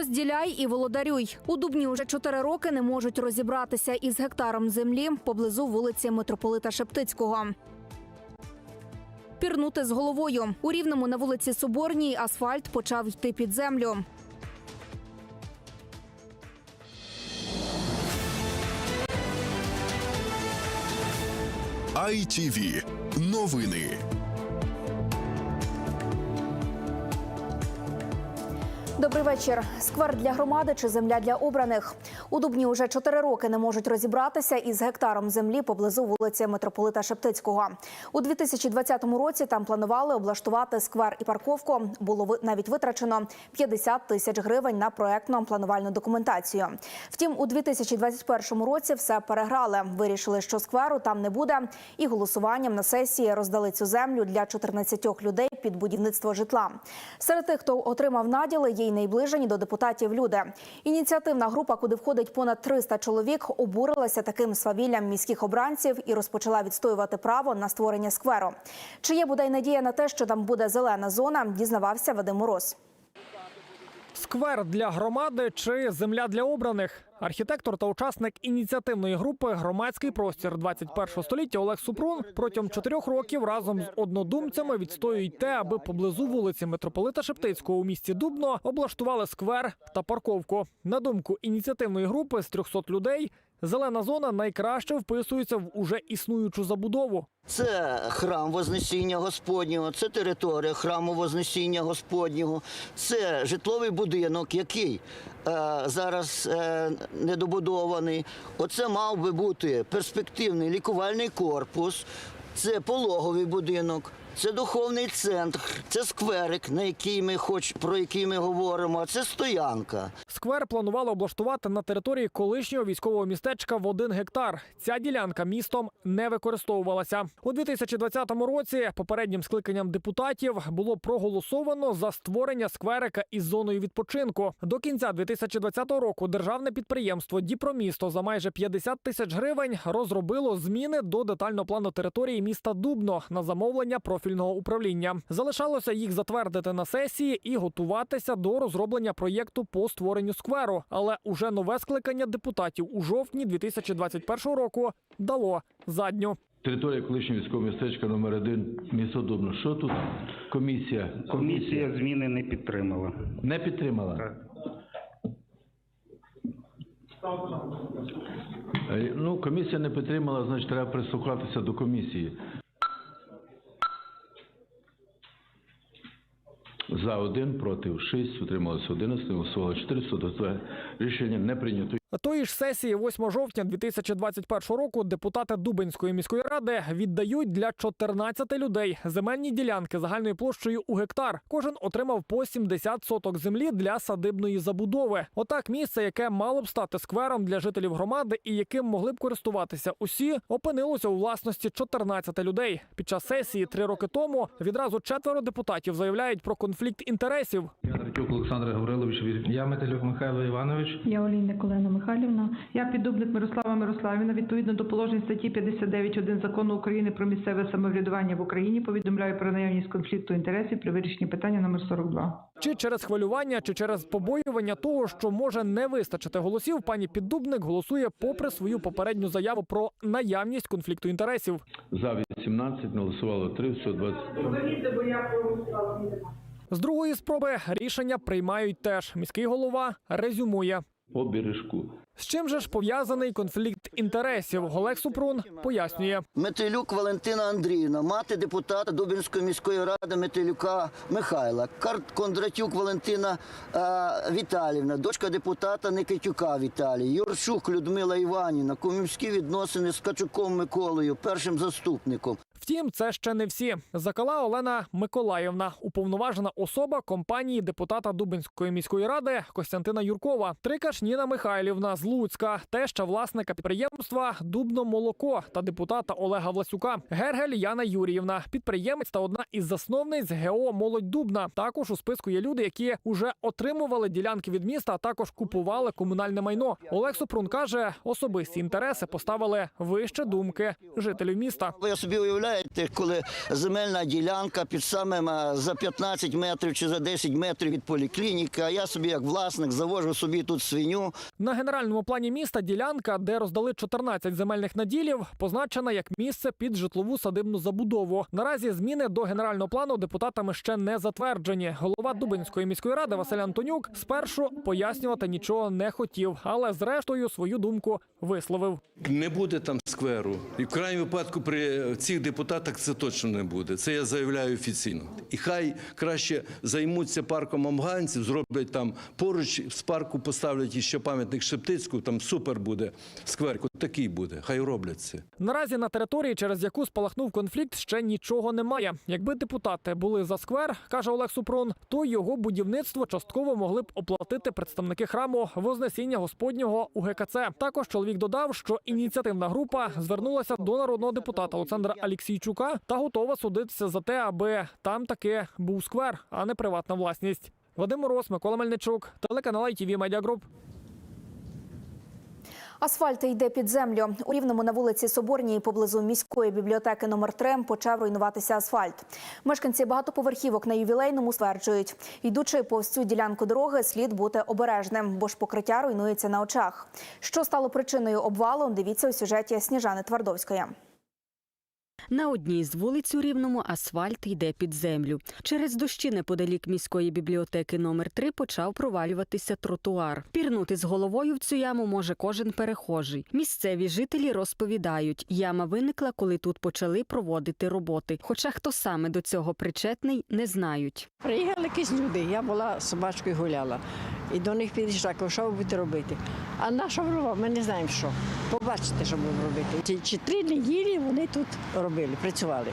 Розділяй і володарюй. У Дубні уже чотири роки не можуть розібратися із гектаром землі поблизу вулиці митрополита Шептицького. Пірнути з головою у рівному на вулиці Соборній асфальт почав йти під землю. ITV. Новини. Добрий вечір. Сквер для громади чи земля для обраних. У Дубні уже чотири роки не можуть розібратися із гектаром землі поблизу вулиці митрополита Шептицького. У 2020 році там планували облаштувати сквер і парковку. Було навіть витрачено 50 тисяч гривень на проектно планувальну документацію. Втім, у 2021 році все переграли. Вирішили, що скверу там не буде, і голосуванням на сесії роздали цю землю для 14 людей під будівництво житла. Серед тих, хто отримав наділи, є найближені до депутатів люди. Ініціативна група, куди входить понад 300 чоловік, обурилася таким свавіллям міських обранців і розпочала відстоювати право на створення скверу. Чи є бодай надія на те, що там буде зелена зона, дізнавався Вадим Мороз. Сквер для громади чи земля для обраних. Архітектор та учасник ініціативної групи Громадський простір 21 століття Олег Супрун протягом чотирьох років разом з однодумцями відстоюють те, аби поблизу вулиці митрополита Шептицького у місті Дубно облаштували сквер та парковку. На думку ініціативної групи з 300 людей, зелена зона найкраще вписується в уже існуючу забудову. Це храм Вознесіння Господнього, це територія храму Вознесіння Господнього, це житловий будинок, який е, зараз е, недобудований. Оце мав би бути перспективний лікувальний корпус, це пологовий будинок. Це духовний центр, це скверик, на який ми хоч про який ми говоримо. а Це стоянка. Сквер планували облаштувати на території колишнього військового містечка в один гектар. Ця ділянка містом не використовувалася у 2020 році. Попереднім скликанням депутатів було проголосовано за створення скверика із зоною відпочинку. До кінця 2020 року державне підприємство Діпромісто за майже 50 тисяч гривень розробило зміни до детального плану території міста Дубно на замовлення профільного управління. Залишалося їх затвердити на сесії і готуватися до розроблення проєкту по створенню скверу. Але уже нове скликання депутатів у жовтні 2021 року дало задню. Територія колишнього військового містечка номер 1 місто Дубно. Що тут комісія? Комісія зміни не підтримала. не підтримала. Так. Е, Ну, комісія не підтримала, значить треба прислухатися до комісії. За один, проти шість, утрималося 11, голосувало 400, тобто рішення не прийнято. Тої ж сесії 8 жовтня 2021 року депутати Дубенської міської ради віддають для 14 людей земельні ділянки загальною площею у гектар. Кожен отримав по 70 соток землі для садибної забудови. Отак місце, яке мало б стати сквером для жителів громади і яким могли б користуватися усі, опинилося у власності 14 людей. Під час сесії три роки тому відразу четверо депутатів заявляють про конфлікт інтересів. Я Олександр Гаврилович. Я Метелюк Михайло Іванович. Я Олійник Олена Михайлівна. Я піддубник Мирослава Мирославівна. Відповідно до положень статті 59.1 закону України про місцеве самоврядування в Україні повідомляю про наявність конфлікту інтересів при вирішенні питання номер 42. Чи через хвилювання, чи через побоювання того, що може не вистачити голосів, пані Піддубник голосує попри свою попередню заяву про наявність конфлікту інтересів. За 18, голосувало 3, все 20. З другої спроби рішення приймають теж. Міський голова резюмує. По бережку. З чим же ж пов'язаний конфлікт інтересів? Олег Супрун пояснює. Метелюк Валентина Андріївна, мати депутата Дубінської міської ради Метелюка Михайла, Карт Кондратюк Валентина е, Віталівна, дочка депутата Никитюка Віталій, Юрчук Людмила Іванівна, комівські відносини з Качуком Миколою, першим заступником. Втім, це ще не всі. Закала Олена Миколаївна, уповноважена особа компанії депутата Дубинської міської ради Костянтина Юркова, Трикаш Ніна Михайлівна з Луцька, теща власника підприємства Дубно Молоко та депутата Олега Власюка, Гергель Яна Юріївна, підприємець та одна із засновниць ГО Молодь Дубна. Також у списку є люди, які вже отримували ділянки від міста, а також купували комунальне майно. Олег Супрун каже, особисті інтереси поставили вище думки жителів міста. Ви собі уявляєте, Уявляєте, коли земельна ділянка під самим за 15 метрів чи за 10 метрів від поліклініки, а я собі як власник завожу собі тут свиню, На генеральному плані міста ділянка, де роздали 14 земельних наділів, позначена як місце під житлову садибну забудову. Наразі зміни до генерального плану депутатами ще не затверджені. Голова Дубинської міської ради Василь Антонюк спершу пояснювати нічого не хотів, але зрештою свою думку висловив. Не буде там скверу. І в крайньому випадку при цих депутатах це точно не буде. Це я заявляю офіційно. І хай краще займуться парком амганців, зроблять там поруч з парку поставлять іще пам'ятник Шептицьку, там супер буде сквер. Такий буде. Хай роблять це. Наразі на території, через яку спалахнув конфлікт, ще нічого немає. Якби депутати були за сквер, каже Олег Супрун, то його будівництво частково могли б оплатити представники храму Вознесіння Господнього у ГКЦ. Також чоловік додав, що ініціативна група звернулася до народного депутата Олександра Алексійчука та готова судитися за те, аби там таки був сквер, а не приватна власність. Вадим Мороз, Микола Мельничук, телеканал ITV Media Group. Асфальт йде під землю. У рівному на вулиці Соборній поблизу міської бібліотеки номер 3 почав руйнуватися асфальт. Мешканці багатоповерхівок на ювілейному стверджують, йдучи повз цю ділянку дороги, слід бути обережним, бо ж покриття руйнується на очах. Що стало причиною обвалу? Дивіться у сюжеті Сніжани Твардовської. На одній з вулиць у Рівному асфальт йде під землю. Через дощі неподалік міської бібліотеки номер 3 почав провалюватися тротуар. Пірнути з головою в цю яму може кожен перехожий. Місцеві жителі розповідають, яма виникла, коли тут почали проводити роботи. Хоча хто саме до цього причетний, не знають. Приїхали якісь люди, я була собачкою гуляла. І до них підійшла, кажу, що ви будете робити? А наша ворова, ми не знаємо що. Побачите, що будемо робити. Чи три неділі вони тут робили, працювали.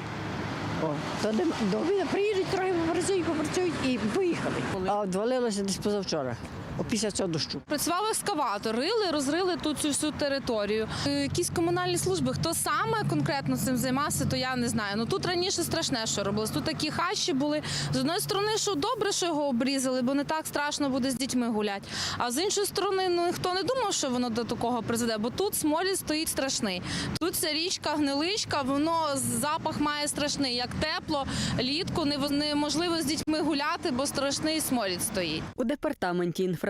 О, то до приїдуть, трохи попрацюють, попрацюють і поїхали. А відвалилося десь позавчора, після цього дощу. Працював ескаватор, рили, розрили тут цю всю територію. Е, Якісь комунальні служби, хто саме конкретно цим займався, то я не знаю. Ну тут раніше страшне, що робилось. Тут такі хащі були. З одної сторони, що добре, що його обрізали, бо не так страшно буде з дітьми гуляти. А з іншої сторони, ну ніхто не думав, що воно до такого призведе, бо тут смоліт стоїть страшний. Тут ця річка, гниличка, воно запах має страшний. Як тепло, літку неможливо з дітьми гуляти, бо страшний смоліт стоїть. У департаменті інфраструктури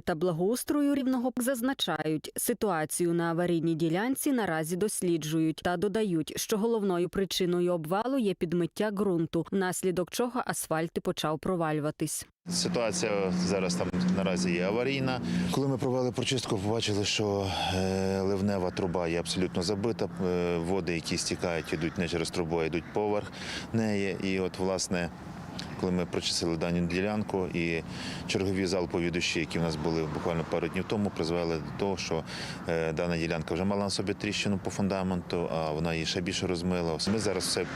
та благоустрою рівного зазначають, ситуацію на аварійній ділянці наразі досліджують та додають, що головною причиною обвалу є підмиття ґрунту, внаслідок чого асфальт і почав провалюватись. Ситуація зараз там наразі є аварійна. Коли ми провели прочистку, побачили, що е, ливнева труба є абсолютно забита. Е, Води, які стікають, йдуть не через трубу, а йдуть поверх неї. І от, власне, коли ми прочистили дану ділянку, і чергові залпові дощі, які в нас були буквально пару днів тому, призвели до того, що е, дана ділянка вже мала на собі тріщину по фундаменту, а вона її ще більше розмила. Ми зараз все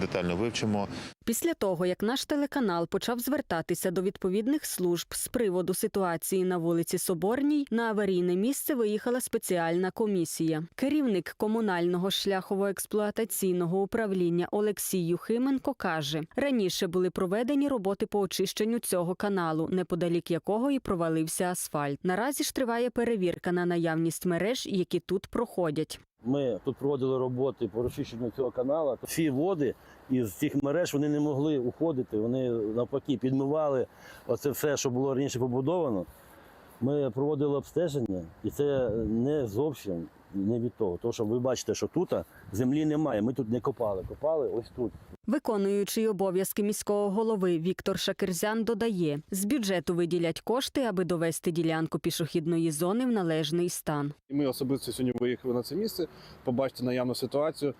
детально вивчимо. Після того, як наш телеканал почав звертатися до відповідних служб з приводу ситуації на вулиці Соборній, на аварійне місце виїхала спеціальна комісія. Керівник комунального шляхово-експлуатаційного управління Олексій Юхименко каже: раніше були проведені роботи по очищенню цього каналу, неподалік якого і провалився асфальт. Наразі ж триває перевірка на наявність мереж, які тут проходять. Ми тут проводили роботи по розчищенню цього каналу. Всі води із цих мереж вони не могли уходити. Вони навпаки підмивали оце все, що було раніше побудовано. Ми проводили обстеження, і це не зовсім не від того. Тому що ви бачите, що тут землі немає. Ми тут не копали. Копали ось тут. Виконуючий обов'язки міського голови Віктор Шакерзян додає, з бюджету виділять кошти, аби довести ділянку пішохідної зони в належний стан. Ми особисто сьогодні виїхали на це місце, побачити наявну ситуацію,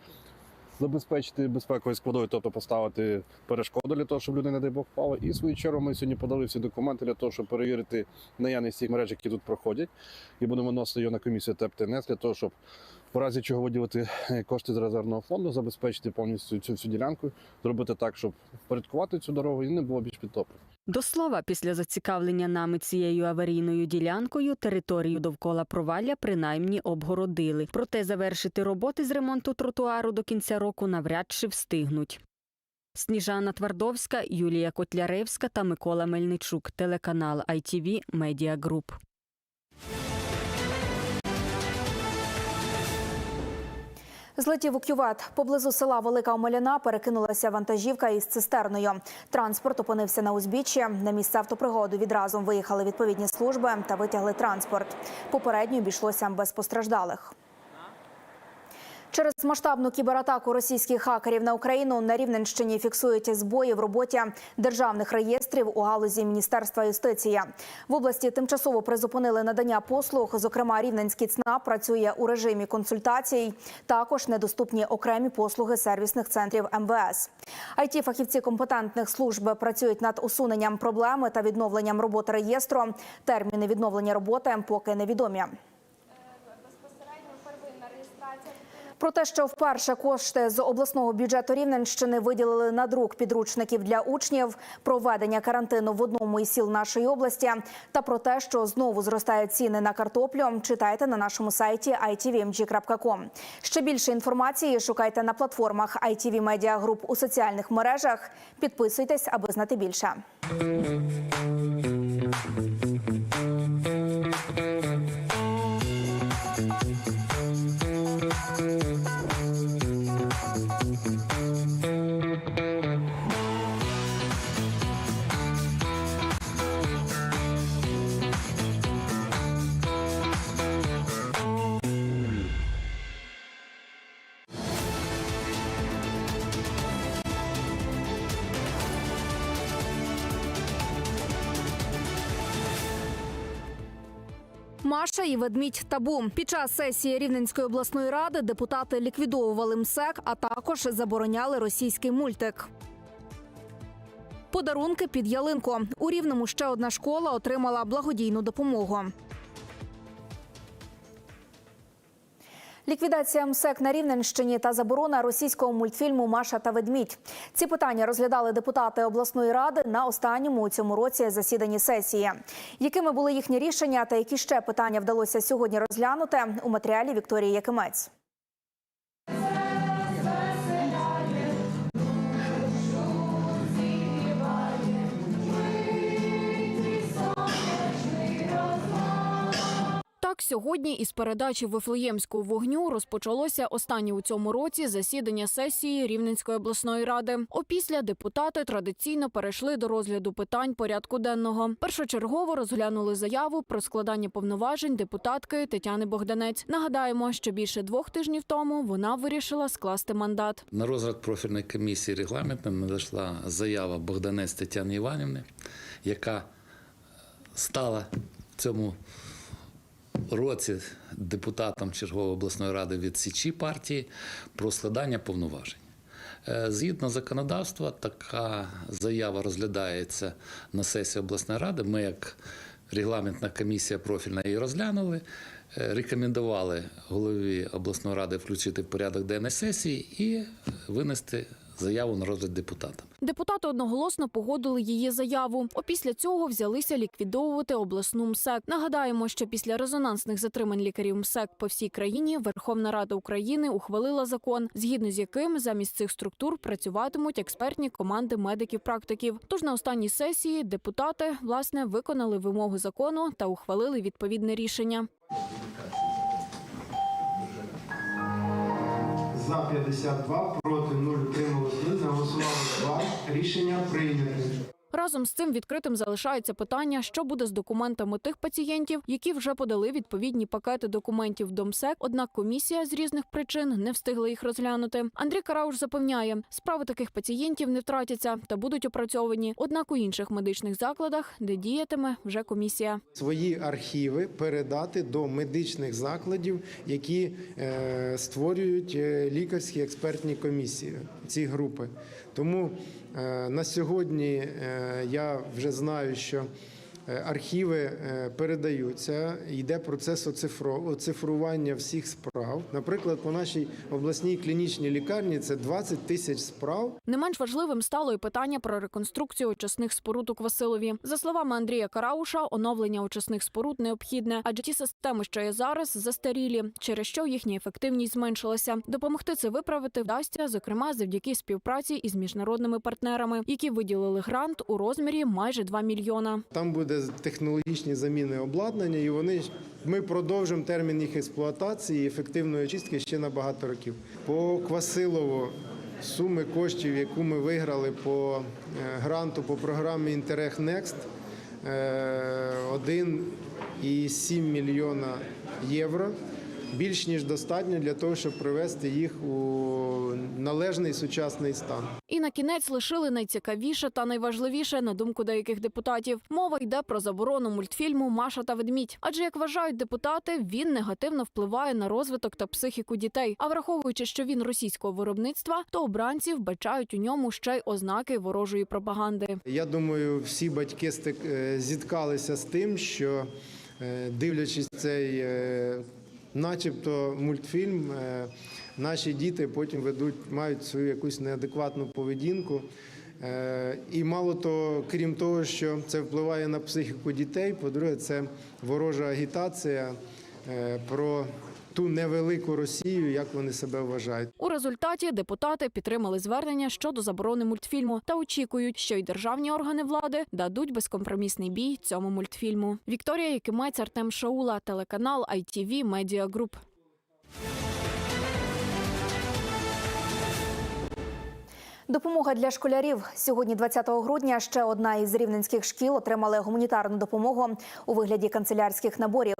забезпечити безпековою складовою, тобто поставити перешкоду для того, щоб люди, не дай Бог, впали. І в свою чергу ми сьогодні подали всі документи для того, щоб перевірити наявність цих мереж, які тут проходять. І будемо носити його на комісію ТЕПТНС для того, щоб в разі чого виділити е, кошти з резервного фонду, забезпечити повністю цю всю ділянку, зробити так, щоб впорядкувати цю дорогу і не було більш підтоплень. До слова, після зацікавлення нами цією аварійною ділянкою територію довкола провалля принаймні обгородили. Проте завершити роботи з ремонту тротуару до кінця року навряд чи встигнуть. Сніжана Твардовська, Юлія Котляревська та Микола Мельничук. Телеканал ITV Media Group. Злетів у кювет. Поблизу села Велика Омеляна перекинулася вантажівка із цистерною. Транспорт опинився на узбіччі. На місце автопригоду відразу виїхали відповідні служби та витягли транспорт. Попередньо обійшлося без постраждалих. Через масштабну кібератаку російських хакерів на Україну на Рівненщині фіксують збої в роботі державних реєстрів у галузі Міністерства юстиції. В області тимчасово призупинили надання послуг. Зокрема, Рівненський ЦНАП працює у режимі консультацій. Також недоступні окремі послуги сервісних центрів МВС. it фахівці компетентних служб працюють над усуненням проблеми та відновленням роботи реєстру. Терміни відновлення роботи поки невідомі. Про те, що вперше кошти з обласного бюджету Рівненщини виділили на друк підручників для учнів, проведення карантину в одному із сіл нашої області, та про те, що знову зростають ціни на картоплю, читайте на нашому сайті itvmg.com. Ще більше інформації шукайте на платформах ITV Media Group у соціальних мережах. Підписуйтесь, аби знати більше. Маша і ведмідь табу під час сесії Рівненської обласної ради депутати ліквідовували МСЕК, а також забороняли російський мультик. Подарунки під ялинку у рівному ще одна школа отримала благодійну допомогу. Ліквідація МСЕК на Рівненщині та заборона російського мультфільму Маша та ведмідь. Ці питання розглядали депутати обласної ради на останньому у цьому році засіданні сесії. Якими були їхні рішення та які ще питання вдалося сьогодні розглянути у матеріалі Вікторії Якимець. Так, сьогодні із передачі Вифлеємського вогню розпочалося останнє у цьому році засідання сесії Рівненської обласної ради. Опісля депутати традиційно перейшли до розгляду питань порядку денного. Першочергово розглянули заяву про складання повноважень депутатки Тетяни Богданець. Нагадаємо, що більше двох тижнів тому вона вирішила скласти мандат. На розгляд профільної комісії регламентної надійшла заява Богданець Тетяни Іванівни, яка стала цьому році депутатом чергової обласної ради від Січі партії про складання повноважень. Е, Згідно законодавства, така заява розглядається на сесії обласної ради. Ми, як регламентна комісія профільна, її розглянули. е, Рекомендували голові обласної ради включити в порядок денний сесії і винести заяву на розгляд депутатам. Депутати одноголосно погодили її заяву. Опісля цього взялися ліквідовувати обласну МСЕК. Нагадаємо, що після резонансних затримань лікарів МСЕК по всій країні Верховна Рада України ухвалила закон, згідно з яким замість цих структур працюватимуть експертні команди медиків-практиків. Тож на останній сесії депутати власне виконали вимогу закону та ухвалили відповідне рішення. За 52, проти 0, утрималось 0, голосували 2. Рішення прийнято. Разом з цим відкритим залишається питання, що буде з документами тих пацієнтів, які вже подали відповідні пакети документів до МСЕК. Однак комісія з різних причин не встигла їх розглянути. Андрій Карауш запевняє, справи таких пацієнтів не втратяться та будуть опрацьовані. Однак у інших медичних закладах, де діятиме вже комісія. Свої архіви передати до медичних закладів, які е, створюють е, лікарські експертні комісії, ці групи. Тому е, на сьогодні е, я вже знаю, що архіви е, передаються, йде процес оцифрування всіх справ. Наприклад, по нашій обласній клінічній лікарні це 20 тисяч справ. Не менш важливим стало і питання про реконструкцію очисних споруд у Квасилові. За словами Андрія Карауша, оновлення очисних споруд необхідне, адже ті системи, що є зараз, застарілі, через що їхня ефективність зменшилася. Допомогти це виправити вдасться, зокрема, завдяки співпраці із міжнародними партнерами, які виділили грант у розмірі майже 2 мільйона. Там буде технологічні заміни обладнання, і вони ми продовжимо термін їх експлуатації і ефективної очистки ще на багато років. По Квасилову суми коштів, яку ми виграли по е, гранту по програмі Інтерег Next, е, 1,7 мільйона євро. Більш ніж достатньо для того, щоб привести їх у належний сучасний стан. І на кінець лишили найцікавіше та найважливіше на думку деяких депутатів. Мова йде про заборону мультфільму Маша та ведмідь. Адже як вважають депутати, він негативно впливає на розвиток та психіку дітей. А враховуючи, що він російського виробництва, то обранці вбачають у ньому ще й ознаки ворожої пропаганди. Я думаю, всі батьки е, зіткалися з тим, що е, дивлячись цей, е, начебто, мультфільм, е, наші діти потім ведуть, мають свою якусь неадекватну поведінку. Е, І мало того, крім того, що це впливає на психіку дітей, по-друге, це ворожа агітація е, про ту невелику Росію, як вони себе вважають. У результаті депутати підтримали звернення щодо заборони мультфільму та очікують, що й державні органи влади дадуть безкомпромісний бій цьому мультфільму. Вікторія Якимець, Артем Шаула, телеканал ITV Media Group. Допомога для школярів сьогодні, 20 грудня, ще одна із рівненських шкіл отримали гуманітарну допомогу у вигляді канцелярських наборів.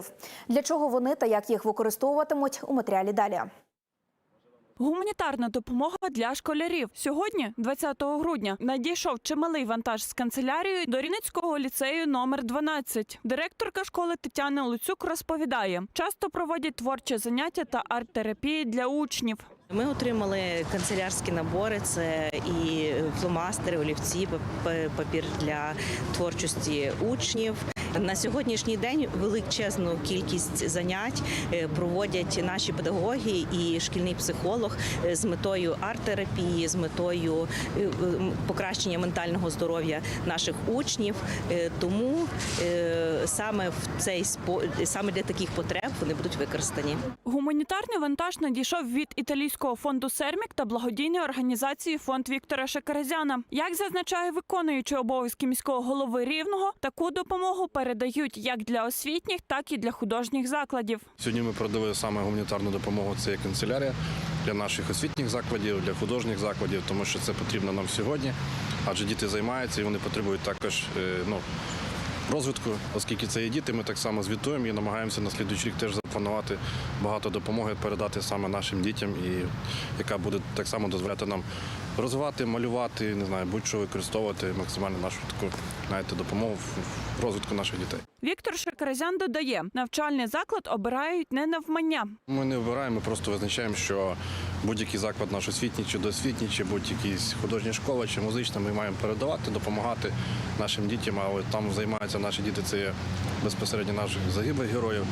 Для чого вони та як їх використовуватимуть у матеріалі далі. Гуманітарна допомога для школярів. Сьогодні, 20 грудня, надійшов чималий вантаж з канцелярією до Рівненського ліцею номер 12. Директорка школи Тетяна Луцюк розповідає, часто проводять творчі заняття та арт-терапії для учнів. Ми отримали канцелярські набори: це і фломастери, олівці, пап- папір для творчості учнів. На сьогоднішній день величезну кількість занять е, проводять наші педагоги і шкільний психолог е, з метою арт-терапії, з метою е, покращення ментального здоров'я наших учнів. Тому саме в цей саме для таких потреб вони будуть використані. Гуманітарний вантаж надійшов від італійського фонду Сермік та благодійної організації фонд Віктора Шекерезяна. Як зазначає виконуючий обов'язки міського голови Рівного, таку допомогу передають як для освітніх, так і для художніх закладів. Сьогодні ми продали саме гуманітарну допомогу. Це є канцелярія для наших освітніх закладів, для художніх закладів, тому що це потрібно нам сьогодні, адже діти займаються і вони потребують також е, ну, розвитку, оскільки це є діти. Ми так само звітуємо і намагаємося на слідуючий рік теж запланувати багато допомоги, передати саме нашим дітям, і яка буде так само дозволяти нам розвивати, малювати, не знаю, будь-що використовувати максимально нашу таку знаєте, допомогу в- розвитку наших дітей. Віктор Шекерезян додає, навчальний заклад обирають не навмання. Ми не вибираємо, ми просто визначаємо, що будь-який заклад наш освітній чи доосвітній, чи будь-які художні школа, чи музична, ми маємо передавати, допомагати нашим дітям. Але там займаються наші діти. Це є безпосередньо наших загиблих героїв.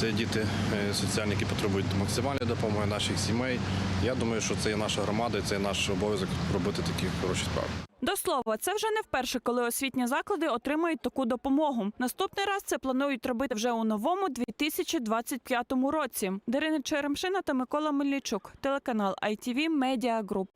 Це діти е, соціальні, які потребують максимальної допомоги наших сімей. Я думаю, що це є наша громада, і це є наш обов'язок робити такі хороші справи. До слова, це вже не вперше, коли освітні заклади отримують таку допомогу. Наступний раз це планують робити вже у новому 2025 році. Дарина Черемшина та Микола Мельничук, телеканал ITV Media Group.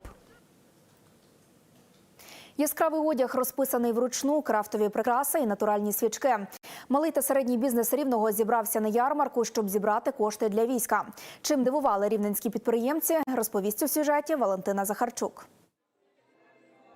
Яскравий одяг розписаний вручну, крафтові прикраси і натуральні свічки. Малий та середній бізнес рівного зібрався на ярмарку, щоб зібрати кошти для війська. Чим дивували рівненські підприємці, розповість у сюжеті Валентина Захарчук.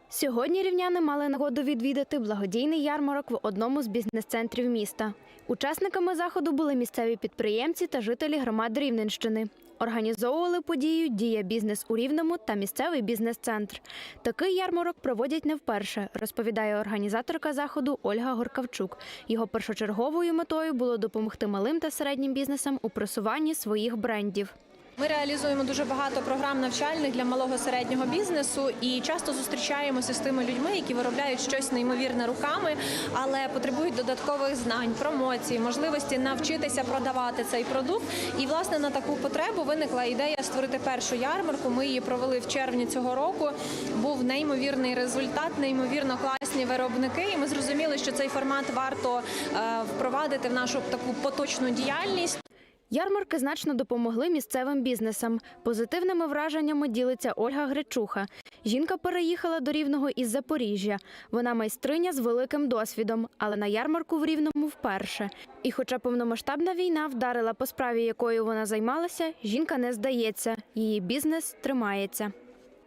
Сьогодні рівняни мали нагоду відвідати благодійний ярмарок в одному з бізнес-центрів міста. Учасниками заходу були місцеві підприємці та жителі громад Рівненщини. Організовували подію Дія бізнес у Рівному та місцевий бізнес-центр. Такий ярмарок проводять не вперше, розповідає організаторка заходу Ольга Горкавчук. Його першочерговою метою було допомогти малим та середнім бізнесам у просуванні своїх брендів. Ми реалізуємо дуже багато програм навчальних для малого середнього бізнесу і часто зустрічаємося з тими людьми, які виробляють щось неймовірне руками, але потребують додаткових знань, промоцій, можливості навчитися продавати цей продукт. І власне на таку потребу виникла ідея створити першу ярмарку. Ми її провели в червні цього року. Був неймовірний результат, неймовірно класні виробники. І ми зрозуміли, що цей формат варто е, впровадити в нашу таку поточну діяльність. Ярмарки значно допомогли місцевим бізнесам. Позитивними враженнями ділиться Ольга Гречуха. Жінка переїхала до Рівного із Запоріжжя. Вона майстриня з великим досвідом, але на ярмарку в Рівному вперше. І хоча повномасштабна війна вдарила по справі, якою вона займалася, жінка не здається. Її бізнес тримається.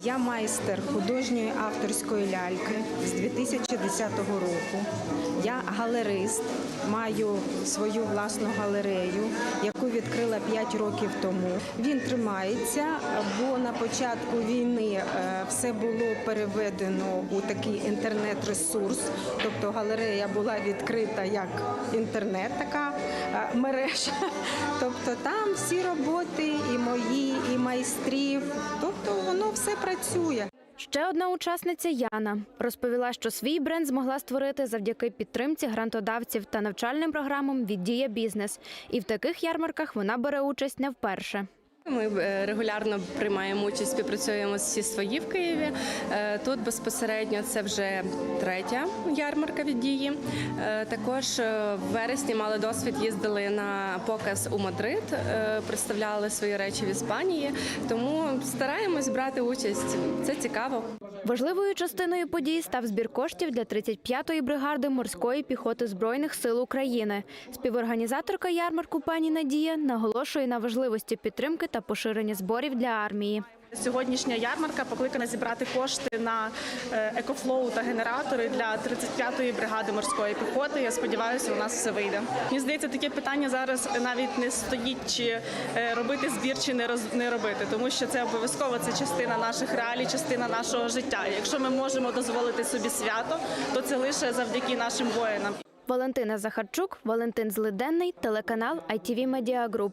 Я майстер художньої авторської ляльки з 2010 року. Я галерист, маю свою власну галерею, яку відкрила 5 років тому. Він тримається, бо на початку війни е, все було переведено у такий інтернет-ресурс. Тобто галерея була відкрита як інтернет, така е, мережа. Тобто там всі роботи, і мої, і майстрів. Тобто воно все працює. Ще одна учасниця Яна розповіла, що свій бренд змогла створити завдяки підтримці грантодавців та навчальним програмам від Дія Бізнес. І в таких ярмарках вона бере участь не вперше. Ми е, регулярно приймаємо участь, співпрацюємо з всі свої в Києві. Е, Тут безпосередньо це вже третя ярмарка від дії. Е, Також в вересні мали досвід, їздили на показ у Мадрид, представляли свої речі в Іспанії. Тому стараємось брати участь. Це цікаво. Важливою частиною подій став збір коштів для 35-ї бригади морської піхоти збройних сил України. Співорганізаторка ярмарку пані Надія наголошує на важливості підтримки та поширення зборів для армії. Сьогоднішня ярмарка покликана зібрати кошти на е, екофлоу та генератори для 35-ї бригади морської піхоти. Я сподіваюся, у нас все вийде. Мені здається, таке питання зараз навіть не стоїть, чи е, робити збір, чи не роз- не робити, тому що це обов'язково це частина наших реалій, частина нашого життя. Якщо ми можемо дозволити собі свято, то це лише завдяки нашим воїнам. Валентина Захарчук, Валентин Злиденний, телеканал ITV Media Group.